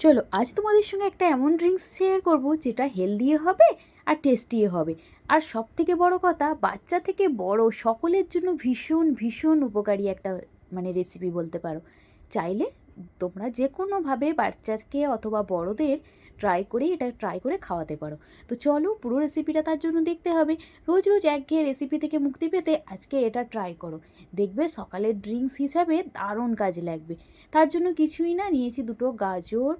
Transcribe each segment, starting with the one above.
চলো, আজ তোমাদের সঙ্গে একটা এমন ড্রিঙ্কস শেয়ার করব, যেটা হেলদিও হবে আর টেস্টিও হবে। আর সব থেকে বড় কথা, বাচ্চা থেকে বড় সকলের জন্য ভীষণ ভীষণ উপকারী একটা মানে রেসিপি বলতে পারো। চাইলে তোমরা যে কোনোভাবে বাচ্চাকে অথবা বড়দের ট্রাই করে এটা ট্রাই করে খাওয়াতে পারো। তো চলো, পুরো রেসিপিটা তার জন্য দেখতে হবে। রোজ রোজ একঘেয়ে রেসিপি থেকে মুক্তি পেতে আজকে এটা ট্রাই করো। দেখবে সকালের ড্রিঙ্কস হিসাবে দারুণ কাজে লাগবে। তার জন্য কিছুই না, নিয়েছি দুটো গাজর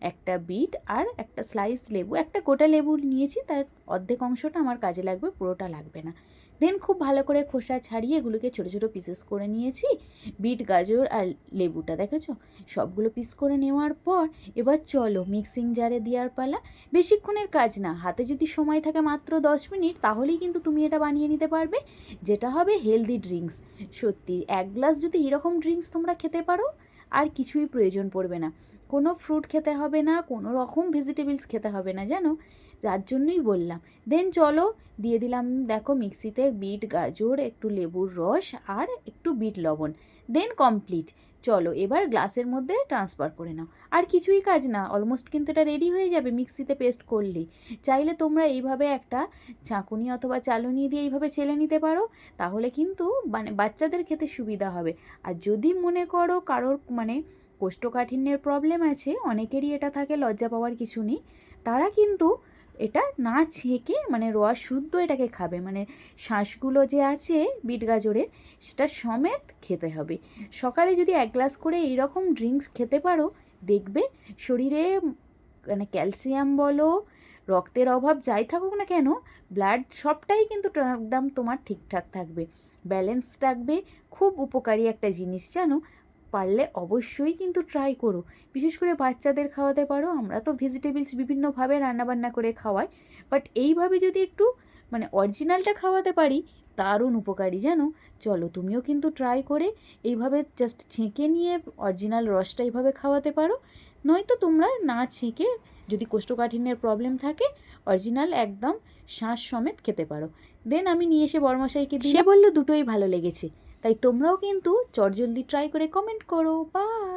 একটা বিট আর একটা স্লাইস লেবু। একটা গোটা লেবু নিয়েছি, তার অর্ধেক অংশটা আমার কাজে লাগবে, পুরোটা লাগবে না। দেন খুব ভালো করে খোসা ছাড়িয়ে এগুলোকে ছোটো ছোটো পিসেস করে নিয়েছি, বিট, গাজর আর লেবুটা, দেখেছ? সবগুলো পিস করে নেওয়ার পর এবার চলো মিক্সিং জারে দেওয়ার পালা। বেশিক্ষণের কাজ না, হাতে যদি সময় থাকে মাত্র দশ মিনিট, তাহলেই কিন্তু তুমি এটা বানিয়ে নিতে পারবে, যেটা হবে হেলদি ড্রিঙ্কস সত্যি, এক গ্লাস যদি এরকম ড্রিঙ্কস তোমরা খেতে পারো, আর কিছুই প্রয়োজন পড়বে না। কোনো ফ্রুট খেতে হবে না, কোনো রকম ভেজিটেবলস খেতে হবে না, জানো? যার জন্যই বললাম। দেন চলো, দিয়ে দিলাম, দেখো, মিক্সিতে বিট, গাজর, একটু লেবুর রস আর একটু বিট লবণ। দেন কমপ্লিট চলো, এবার গ্লাসের মধ্যে ট্রান্সফার করে নাও। আর কিছুই কাজ না অলমোস্ট কিন্তু এটা রেডি হয়ে যাবে, মিক্সিতে পেস্ট করলেই চাইলে তোমরা এইভাবে একটা চাকুনি অথবা চালুনি দিয়ে এইভাবে চেলে নিতে পারো, তাহলে কিন্তু মানে বাচ্চাদের খেতে সুবিধা হবে। আর যদি মনে করো কারোর মানে কোষ্ঠকাঠিন্যের প্রবলেম আছে, অনেকেরই এটা থাকে, লজ্জা পাওয়ার কিছু নেই। তারা কিন্তু এটা না ছেঁকে মানে রস শুদ্ধ এটাকে খাবে। মানে শ্বাসগুলো যে আছে, বিট গাজরের, সেটা সমেত খেতে হবে। সকালে যদি এক গ্লাস করে এইরকম ড্রিঙ্কস খেতে পারো, দেখবে শরীরে মানে ক্যালসিয়াম বলো, রক্তের অভাব যাই থাকুক না কেন ব্লাড সবটাই কিন্তু একদম তোমার ঠিকঠাক থাকবে। ব্যালেন্স থাকবে খুব উপকারী একটা জিনিস, জানো? পারলে অবশ্যই কিন্তু ট্রাই করো। বিশেষ করে বাচ্চাদের খাওয়াতে পারো, আমরা তো ভেজিটেবলস বিভিন্নভাবে রান্নাবান্না করে খাওয়াই। বাট এইভাবে যদি একটু মানে অরিজিনালটা খাওয়াতে পারি, দারুণ উপকারী, জানো? চলো তুমিও কিন্তু ট্রাই করে এইভাবে জাস্ট ছেঁকে নিয়ে অরিজিনাল রসটা এইভাবে খাওয়াতে পারো। নয়তো তোমরা না ছেঁকে যদি কোষ্ঠকাঠিন্যের প্রবলেম থাকে অরিজিনাল একদম শ্বাস সমেত খেতে পারো। দেন আমি নিয়ে এসে বড়মশাইকে দিয়ে বলল দুটোই ভালো লেগেছে। তাই তোমরাও কিন্তু চটজলদি ট্রাই করে কমেন্ট করো বাই